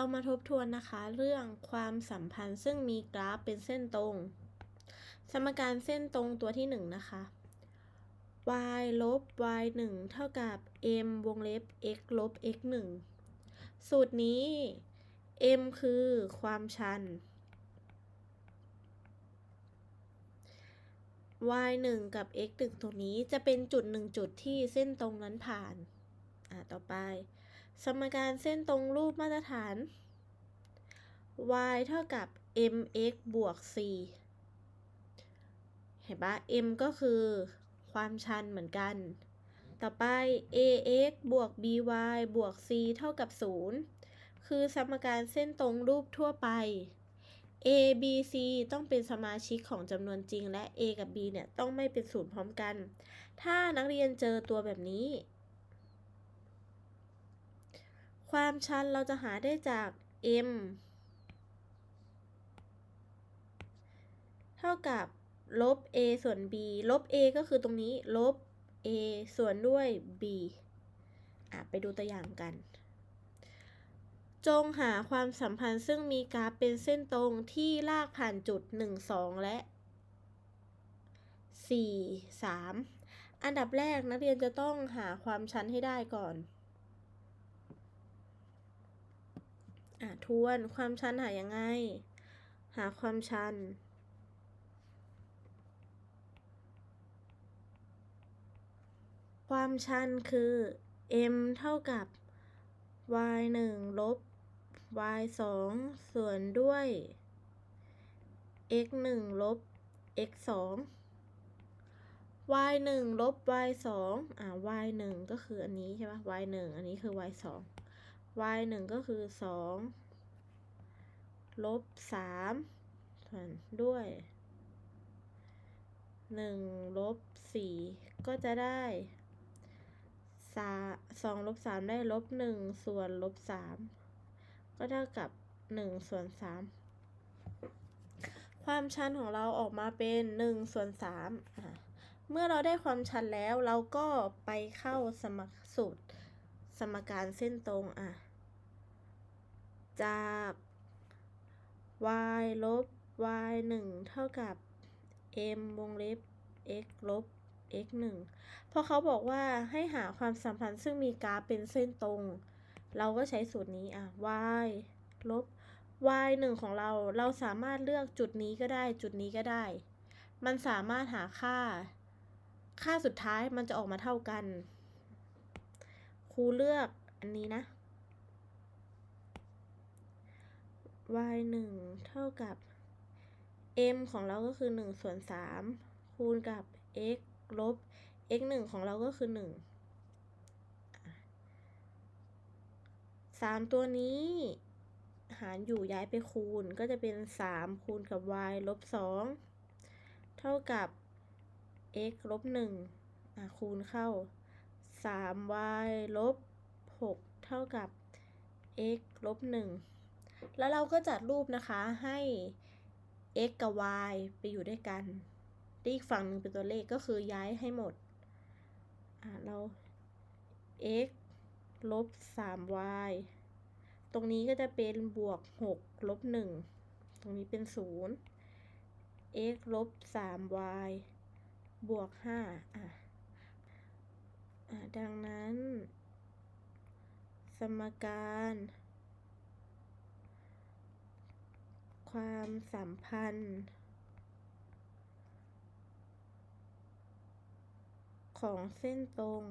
เรามาทบทวนนะคะ เรื่องความสัมพันธ์ซึ่งมีกราฟเป็นเส้นตรง สมการเส้นตรงตัวที่ 1 นะคะ y ลบ y 1เท่ากับ m วงเล็บ x ลบ x 1สูตรนี้ m คือความชัน y 1กับ x 1ตรงนี้จะเป็นจุดหนึ่งจุดที่เส้นตรงนั้นผ่าน อ่า ต่อไป สมการเส้นตรงรูปมาตรฐาน y เท่ากับ mx บวก c เห็นปะ m ก็คือความชันเหมือนกัน ต่อไป ax บวก by บวก c เท่ากับ 0 คือสมการเส้นตรงรูปทั่วไป a b c ต้องเป็นสมาชิกของจำนวนจริง และ a กับ b เนี่ย ต้องไม่เป็นศูนย์พร้อมกัน ถ้านักเรียนเจอตัวแบบนี้ ความชันเราจะหาได้จาก m เท่ากับลบ a ส่วน b ลบ a ก็คือตรงนี้ ลบ a ส่วนด้วย b อะ ไปดูตัวอย่างกัน จงหาความสัมพันธ์ซึ่งมีกราฟเป็นเส้นตรงที่ลากผ่านจุด 1 2 และ 4 3 อันดับแรกนักเรียนจะต้องหาความชันให้ได้ก่อน อะทวนความชันหายังไง หาความชัน ความชันคือ m เท่ากับ y 1ลบ y 2ส่วนด้วย x 1ลบ x 2 y 1ลบ y 2อ่า y 1ก็คืออันนี้ใช่ปะ y 1อันนี้คือ y 2 y 1ก็คือ2ลบ3ส่วนด้วย1ลบ4ก็จะได้สองลบสามได้ลบหนึ่งส่วนลบสามก็เท่ากับหนึ่งส่วนสามความชันของเราออกมาเป็นหนึ่งส่วนสามเมื่อเราได้ความชันแล้วเราก็ไปเข้าสมสูตรสมการเส้นตรงอะ จาก y ลบ y 1 เท่ากับ m วงเล็บ x ลบ x 1เพราะเขาบอกว่าให้หาความสัมพันธ์ซึ่งมีกราฟเป็นเส้นตรง เราก็ใช้สูตรนี้อะ y ลบ y 1ของเรา เราสามารถเลือกจุดนี้ก็ได้ จุดนี้ก็ได้ มันสามารถหาค่า ค่าสุดท้ายมันจะออกมาเท่ากัน ครูเลือกอันนี้นะ y 1เท่ากับ m ของเราก็คือ1ส่วน3คูณกับ x ลบ x 1ของเราก็คือ 1 3 ตัวนี้ หารอยู่ย้ายไปคูณก็จะเป็น 3 คูณกับ y ลบ 2 เท่ากับ x ลบ1อะคูณเข้า 3y ลบ 6 เท่ากับ x ลบ1 แล้วเราก็จัดรูปนะคะให้ x กับ y ไปอยู่ด้วยกันอีกฝั่งหนึ่งเป็นตัวเลขก็คือย้ายให้หมด เรา x ลบ 3y ตรงนี้ก็จะเป็นบวก 6 ลบ 1 ตรงนี้เป็น 0 x ลบ 3y บวก 5 อะดังนั้น สมการ ความสัมพันธ์ ของเส้นตรง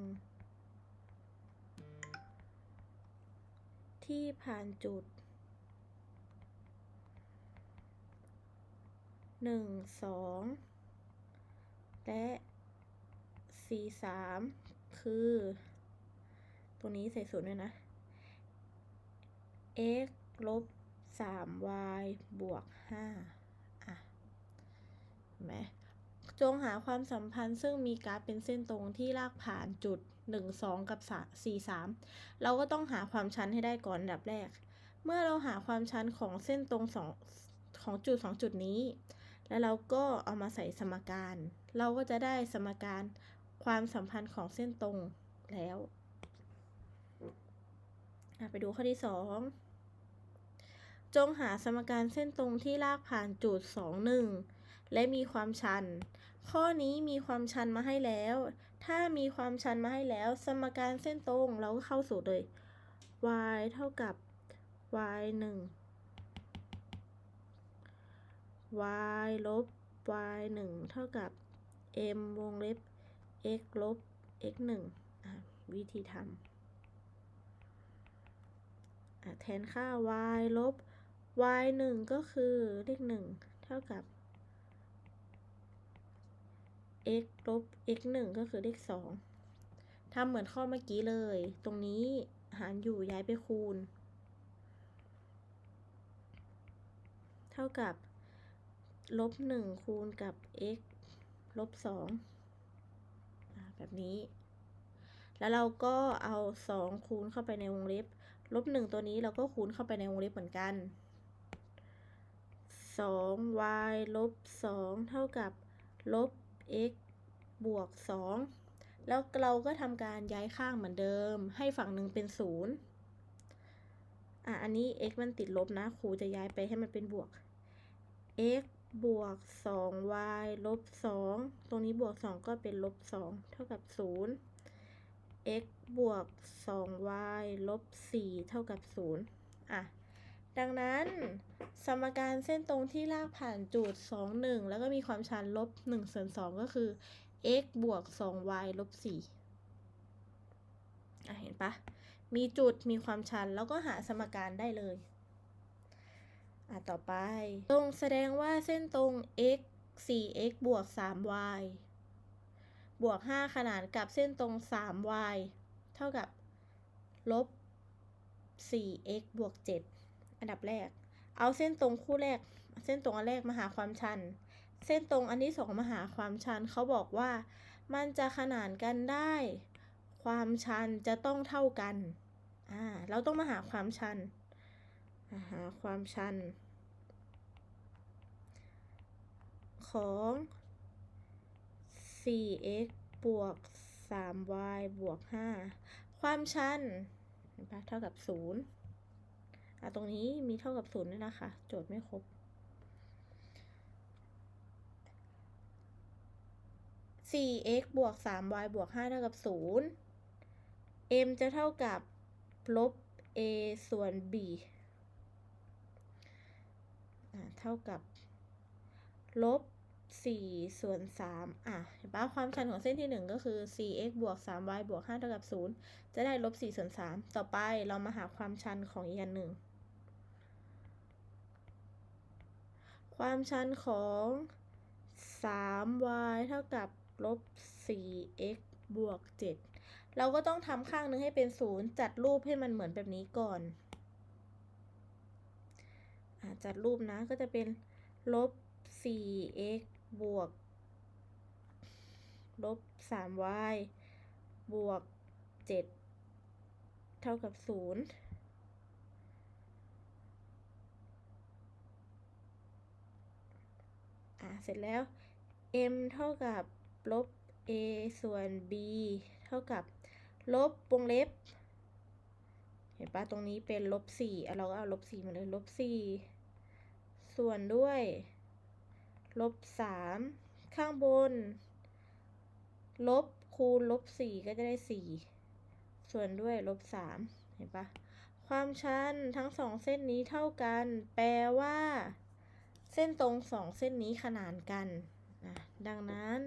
ที่ผ่านจุดหนึ่งสองและสี่สามคือ ตรงนี้ใส่ศูนย์ด้วยนะ x ลบ สาม y บวกห้าอะไหมจงหาความสัมพันธ์ซึ่งมีกราฟเป็นเส้นตรงที่ลากผ่านจุด 1 2 กับ 4 3 เราก็ต้องหาความชันให้ได้ก่อนอันดับแรก เมื่อเราหาความชันของเส้นตรงสองของจุด 2 จุดนี้ แล้วเราก็เอามาใส่สมการ เราก็จะได้สมการความสัมพันธ์ของเส้นตรงแล้ว ไปดูข้อที่ 2 จงหาสมการเส้นตรงที่ลากผ่านจุด 2 1 และมีความชัน ข้อนี้มีความชันมาให้แล้ว ถ้ามีความชันมาให้แล้ว สมการเส้นตรงเราก็เข้าสูตรเลย y เท่ากับ y 1 y ลบ y 1เท่ากับ m วงเล็บ x ลบ x 1อะวิธีทำแทนค่า y ลบ y 1ก็คือเลข1 เท่ากับ x ลบ x 1ก็คือเลข2ทำเหมือนข้อเมื่อกี้เลย ตรงนี้หารอยู่ย้ายไปคูณ เท่ากับ ลบ 1 คูณกับ x ลบ2อะแบบนี้ แล้วเราก็เอา 2 คูณเข้าไปในวงเล็บ ลบ 1 ตัวนี้เราก็คูณเข้าไปในวงเล็บเหมือนกัน 2y ลบ 2 เท่ากับ ลบ x บวก 2 แล้วเราก็ทำการย้ายข้างเหมือนเดิม ให้ฝั่งหนึ่งเป็น 0 อะ อันนี้ x มันติดลบนะ ครูจะย้ายไปให้มันเป็นบวก x บวก 2y ลบ 2 ตรงนี้บวก 2 ก็เป็นลบ 2 เท่ากับ 0 x บวก 2y ลบ 4 เท่ากับ 0 อะ ดังนั้น สมการเส้นตรงที่ลากผ่านจุด 2 1 แล้วก็มีความชันลบ1ส่วน2ก็คือ x บวก 2y ลบ4อะเห็นปะ มีจุดมีความชันแล้วก็หาสมการได้เลย อะต่อไป ตรงแสดงว่าเส้นตรง x 4x บวก 3y บวก 5 ขนานกับเส้นตรง 3y เท่ากับลบ 4x บวก 7 อันดับแรก เอาเส้นตรงคู่แรก เส้นตรงอันแรกมาหาความชัน เส้นตรงอันที่สองมาหาความชัน เขาบอกว่า มันจะขนานกันได้ ความชันจะต้องเท่ากัน อ่า เราต้องมาหาความชันาหาความชัน ของ 4x บวก 3y บวก 5 ความชันเท่ากับ 0 ตรงนี้มีเท่ากับ0ด้วยนะคะ โจทย์ไม่ครบ 4x บวก 3y บวก 5 เท่ากับ 0 m จะเท่ากับ ลบ a ส่วน b เท่ากับ ลบ 4 ส่วน 3 อะ เห็นปะความชันของเส้นที่ 1 ก็คือ 4x บวก 3y บวก 5 เท่ากับ 0 จะได้ลบ 4 ส่วน 3 ต่อไปเรามาหาความชันของอีกอันหนึ่ง ความชันของ 3y เท่ากับลบ 4x บวก 7 เราก็ต้องทำข้างหนึงให้เป็น 0 จัดรูปให้มันเหมือนแบบนี้ก่อนอจัดรูปนะก็จะเป็นลบ 4x บวก ลบ 3y บวก 7 เท่ากับ 0 อะ เสร็จแล้ว m เท่ากับลบ a ส่วน b เท่ากับ ลบวงเล็บ เห็นปะตรงนี้เป็นลบ4อ่เราก็เอาลบ4มาเลยลบ4ส่วนด้วย ลบ3ข้างบน ลบคูณลบ4ก็จะได้4ส่วนด้วยลบ3เห็นปะความชันทั้งสองเส้นนี้เท่ากัน แปลว่า ส้นตรงสองเส้นนี้ขนานกันนะดังนั้น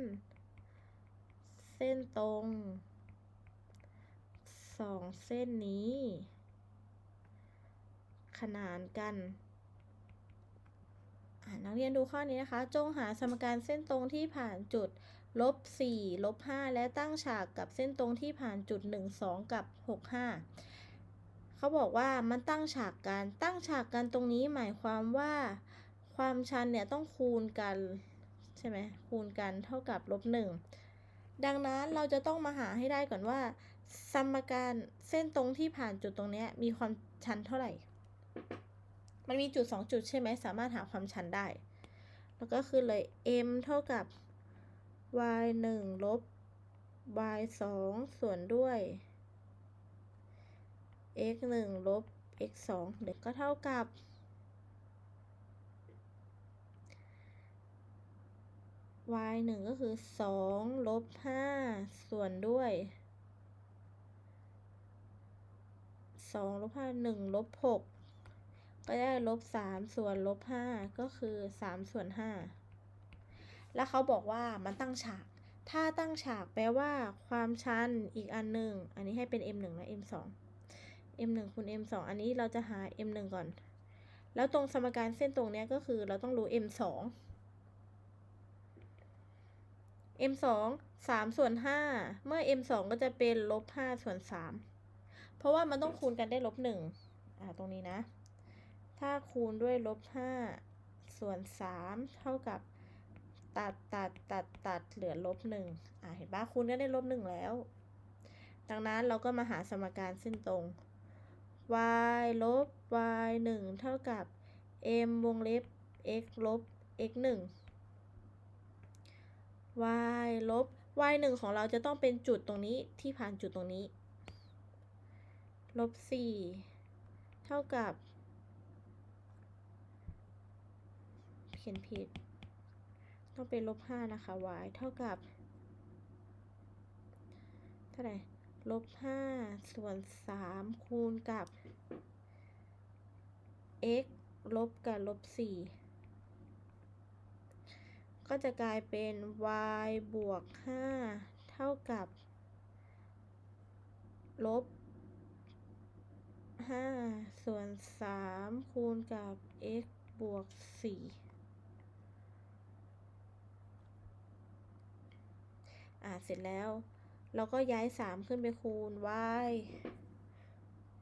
เส้นตรงสองเส้นนี้ ขนานกันนักเรียนดูข้อนี้นะคะ จงหาสมการเส้นตรงที่ผ่านจุดลบ4ลบ5และตั้งฉากกับเส้นตรงที่ผ่านจุด 1 2 กับ 6 5 เขาบอกว่ามันตั้งฉากกัน ตั้งฉากกันตรงนี้หมายความว่า ความชันเนี่ยต้องคูณกันใช่ไหมคูณกันเท่ากับลบหนึ่งดังนั้นเราจะต้องมาหาให้ได้ก่อนว่า สมการเส้นตรงที่ผ่านจุดตรงเนี้ยมีความชันเท่าไหร่ มันมีจุด 2 จุดใช่ไหมสามารถหาความชันได้ แล้วก็คือเลย m เท่ากับ y 1ลบ y 2ส่วนด้วย x 1ลบ x 2เด็กก็เท่ากับ y หนึ่งก็คือสองลบห้าส่วนด้วยสองลบห้าหนึ่งลบหกก็ได้ลบสามส่วนลบห้าก็คือสามส่วนห้าแล้วเขาบอกว่ามันตั้งฉาก ถ้าตั้งฉากแปลว่าความชันอีกอันหนึ่ง อันนี้ให้เป็น m 1และ m 2 m 1คูณ m 2อันนี้เราจะหา m 1ก่อน แล้วตรงสมการเส้นตรงนี้ก็คือเราต้องรู้ m 2 m 2 3ส่วน5เมื่อ m 2ก็จะเป็นลบ5ส่วน3เพราะว่ามันต้องคูณกันได้ลบ1อ่าตรงนี้นะ ถ้าคูณด้วยลบ5ส่วน3เท่ากับตัดตัดตัดตัดเหลือลบ1อ่าเห็นปะคูณกันได้ลบ1แล้ว ดังนั้นเราก็มาหาสมการเส้นตรง y ลบ y 1เท่ากับ m วงเล็บ x ลบ x 1 y ลบ y 1ของเราจะต้องเป็นจุดตรงนี้ที่ผ่านจุดตรงนี้ ลบ4เท่ากับ เขียนผิด ต้องเป็นลบ5นะคะ y เท่ากับ เท่าไหร่ลบ5ส่วน3คูณกับ x ลบกับลบ4 ก็จะกลายเป็น y บวก 5 เท่ากับ ลบ 5 ส่วน 3 คูณกับ x บวก 4อ่าเสร็จแล้ว เราก็ย้าย 3 ขึ้นไปคูณ y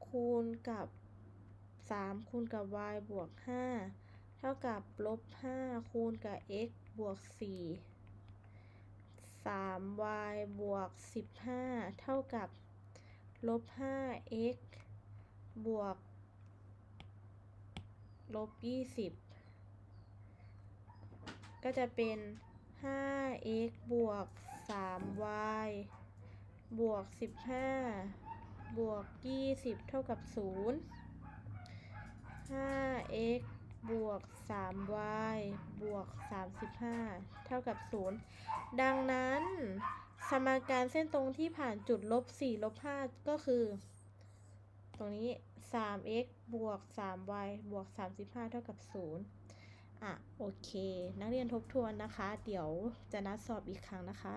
คูณกับ 3 คูณกับ y บวก 5 เท่ากับลบ 5 คูณกับ x บวก4 3y บวก15เท่ากับลบ 5x บวกลบ20ก็จะเป็น 5x บวก 3y บวก15บวก20เท่ากับ0 5x บวก 3y บวก 35 เท่ากับ 0 ดังนั้น สมการเส้นตรงที่ผ่านจุดลบ4ลบ5ก็คือ ตรงนี้ 3x บวก 3y บวก 35 เท่ากับ 0 อะ โอเค นักเรียนทบทวนนะคะ เดี๋ยวจะนัดสอบอีกครั้งนะคะ